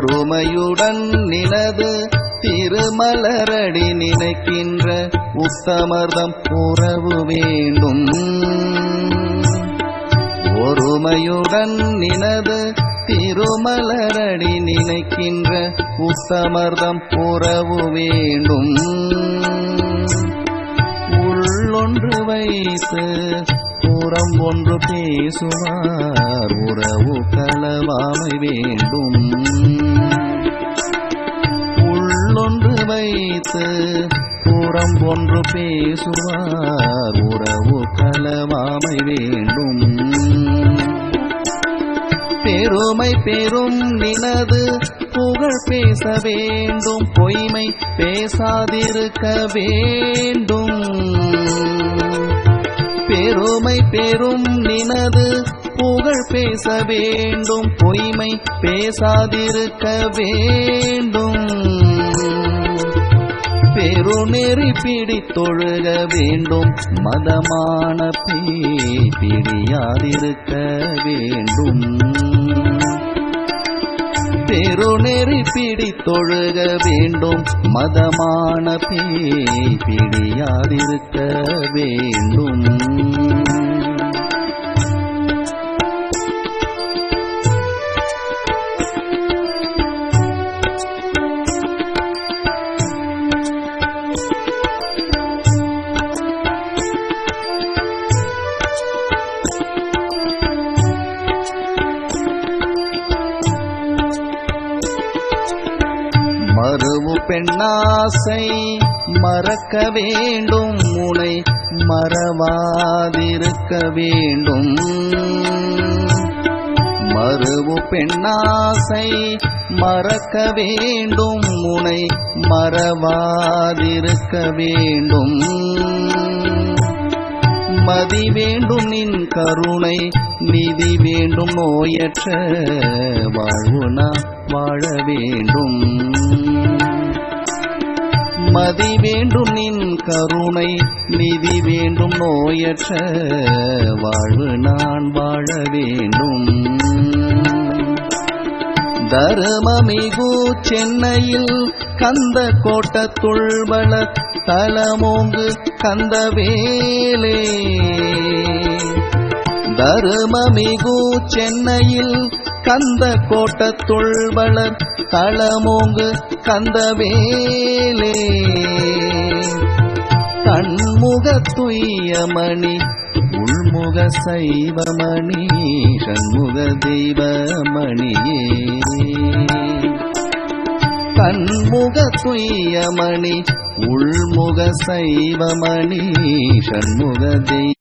ஒருமையுடன் நினது திருமலரடி நினைக்கின்ற உத்தமர்தம் உறவு வேண்டும். ஒருமையுடன் நினது திருமலரடி நினைக்கின்ற உத்தமர்தம் உறவு வேண்டும். உள்ளொன்று வைத்து புறம் ஒன்று பேசுவார். உறவு களவாமை வேண்டும். உள்ளொன்று வைத்து புறம் ஒன்று பேசுவார். உறவு களவாமை வேண்டும். பெருமை பெரும் நினது புகழ் பேச வேண்டும். பொய்மை பேசாதிருக்க வேண்டும். பெரும் நினது புகழ் பேச வேண்டும். பொய்மை பேசாதிருக்க வேண்டும். பெருநெறி பிடித்தொழுக வேண்டும். மதமான பிடியாதிருக்க வேண்டும். பெருநெறி பிடித்தொழுக வேண்டும். மதமான பேய் பிடியாதிருக்க வேண்டும். பெண்ணாசை மறக்க வேண்டும் முனை மறவாதிருக்க வேண்டும். மறுவு பெண்ணாசை மறக்க வேண்டும் முனை மறவாதிருக்க வேண்டும். மதி வேண்டும் நின் கருணை நிதி வேண்டும் நோயற்ற வாழ்வுனா வாழ வேண்டும். மதி வேண்டும் நின் கருணை நிதி வேண்டும் நோயற்ற வாழ்வு நான் வாழ வேண்டும். தருமமிகு சென்னையில் கந்த கோட்டத்துள்வள தலமோங்கு கந்தவேலே தருமமிகு சென்னையில் கந்த கோட்டத்துள் வளர் தளமோங்கு கந்தவேலே தன்முக துய்யமணி உள்முக சைவமணி சண்முக தெய்வமணியே. கண்முக துய்யமணி உள்முக சைவமணி சண்முக தெய்வ